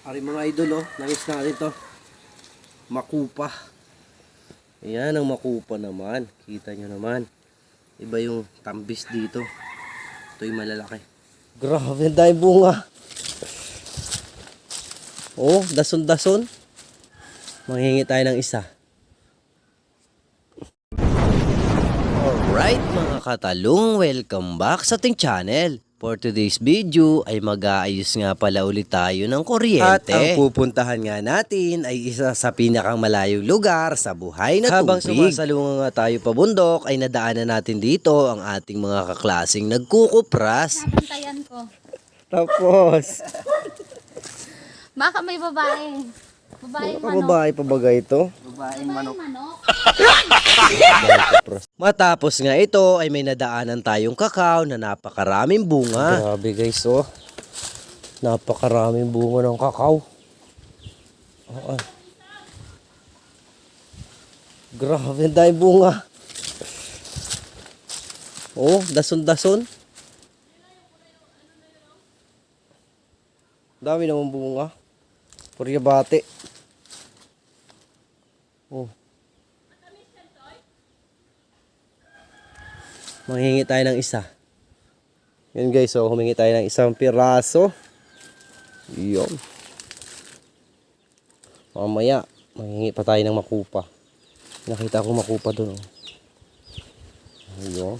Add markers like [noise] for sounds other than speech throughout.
Ari mga idol oh, nangis natin to. Makupa. Ayan ang makupa naman. Kita nyo naman. Iba yung tambis dito. Ito malalaki. Grabe, dahil bunga. Oh, dason-dason. Manghingi tayo ng isa. Alright mga katalong, welcome back sa ating channel. For today's video ay mag-aayos nga pala ulit tayo ng kuryente. At ang pupuntahan nga natin ay isa sa pinakang malayong lugar sa buhay na Habang tubig. Habang sumasalungan nga tayo pabundok ay nadaanan natin dito ang ating mga kaklasing nagkukupras. Napantayan ko. Tapos, Baka may babae. Babae manok. babae pa bagay ito? Babae manok. [laughs] Matapos nga ito ay may nadaanan tayong kakao na napakaraming bunga. Grabe guys oh. Napakaraming bunga ng kakao. Oo. Grabe ang dahil bunga. Oh, dason-dason. Dami naman bunga. Purya bate. Oh. Manghingi tayo ng isa. Yan guys, so humingi tayo ng isang piraso. Yun. Mamaya, manghingi pa tayo ng makupa. Nakita ko makupa doon. Oh. Ayun.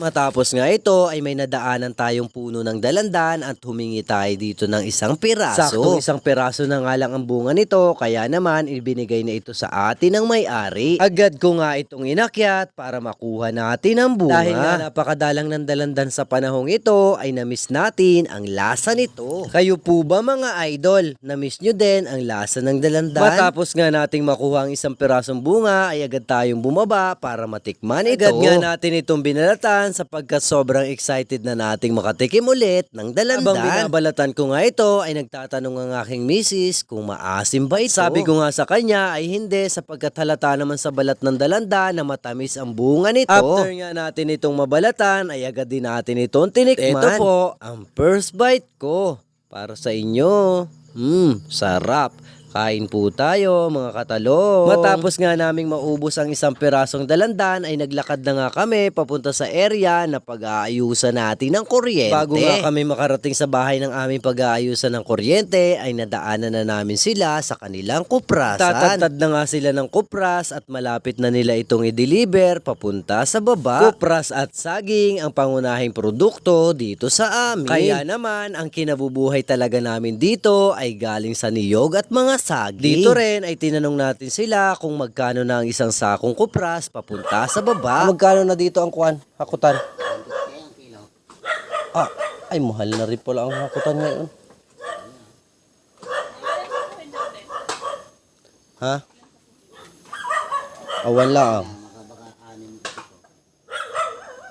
Matapos nga ito ay may nadaanan tayong puno ng dalandan at humingi tayo dito ng isang piraso. Saktong isang piraso na nga lang ang bunga nito kaya naman ibinigay na ito sa atin ng may-ari. Agad ko nga itong inakyat para makuha natin ang bunga. Dahil nga napakadalang ng dalandan sa panahong ito ay namiss natin ang lasa nito. Kayo po ba mga idol? Namiss nyo din ang lasa ng dalandan? Matapos nga nating makuha ang isang pirasong bunga ay agad tayong bumaba para matikman ito. Agad nga natin itong binalatan sapagkat sobrang excited na nating makatikim ulit ng dalandan. Habang binabalatan ko nga ito ay nagtatanong ang aking misis kung maasim ba ito. Sabi ko nga sa kanya ay hindi sapagkat halata naman sa balat ng dalandan na matamis ang bunga nito. After nga natin itong mabalatan ay agad din natin itong tinikman. Ito po ang first bite ko para sa inyo. Hmm, sarap. Kain po tayo mga katalong. Matapos nga naming maubos ang isang pirasong dalandan ay naglakad na nga kami papunta sa area na pag-aayusan natin ng kuryente. Bago nga kami makarating sa bahay ng aming pag-aayusan ng kuryente ay nadaanan na namin sila sa kanilang kuprasan. Tatagtad na nga sila ng kupras at malapit na nila itong i-deliver papunta sa baba. Kupras at saging ang pangunahing produkto dito sa amin. Kaya naman ang kinabubuhay talaga namin dito ay galing sa niyog at mga saging. Dito rin ay tinanong natin sila kung magkano na ang isang sakong kupras papunta sa baba. Magkano na dito ang kuan? Hakutan? Ah, ay mahal na rin pala ang hakutan ngayon. Ha? Awan lang.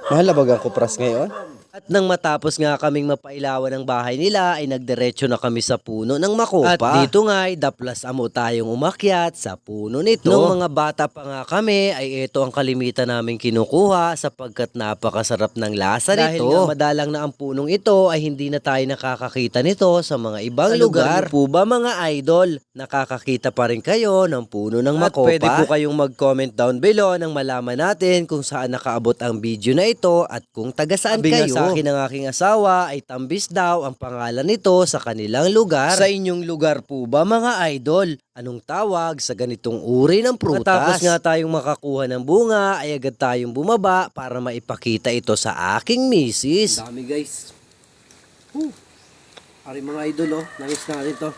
Mahal na bagang kupras ngayon? At nang matapos nga kaming mapailawan ng bahay nila ay nagdiretso na kami sa puno ng makopa. At dito nga ay daplas amo tayong umakyat sa puno nito. Nung mga bata pa nga kami ay ito ang kalimitan namin kinukuha sapagkat napakasarap ng lasa nito. Dahil nga madalang na ang punong ito ay hindi na tayo nakakakita nito sa mga ibang lugar. po ba mga idol? Nakakakita pa rin kayo ng puno ng makopa? At pwede po kayong mag-comment down below nang malaman natin kung saan nakaabot ang video na ito at kung taga saan Sabi kayo. Sa akin ng aking asawa ay Tambis daw ang pangalan nito sa kanilang lugar. Sa inyong lugar po ba mga idol? Anong tawag sa ganitong uri ng prutas? Matapos nga tayong makakuha ng bunga ay agad tayong bumaba para maipakita ito sa aking misis. Dami guys. Whew. Ari mga idol oh, nangis natin to.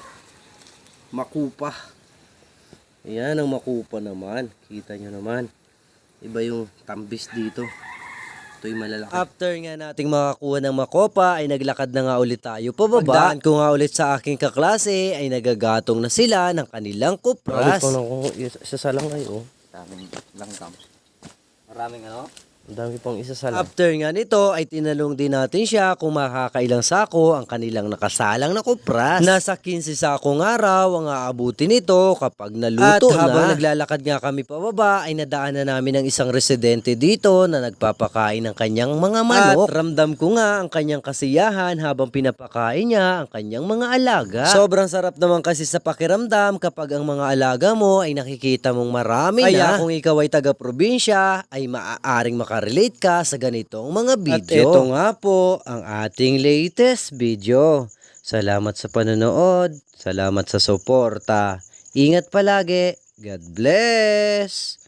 Makupa. Ayan ang makupa naman. Kita nyo naman. Iba yung tambis dito. Ito yung malalaki. After nga nating makakuha ng makopa, ay naglakad na nga ulit tayo pababa. Pagdaan ko nga ulit sa aking kaklase, ay nagagatong na sila ng kanilang kupras. Ito na ko, isasalang kayo. Daming langgam. Maraming ano? Ang dami pang isa sa After nga nito ay tinanong din natin siya kung makakailang sako ang kanilang nakasalang na kupras. Nasa 15 sako nga raw ang aabutin nito kapag naluto At na. habang naglalakad nga kami pababa ay nadaanan namin ng isang residente dito na nagpapakain ng kanyang mga manok. At ramdam ko nga ang kanyang kasiyahan habang pinapakain niya ang kanyang mga alaga. Sobrang sarap naman kasi sa pakiramdam kapag ang mga alaga mo ay nakikita mong marami Kaya na. kung ikaw ay taga-probinsya ay maaaring makarelate ka sa ganitong mga video. At ito nga po ang ating latest video. Salamat sa panonood. Salamat sa suporta. Ingat palagi. God bless!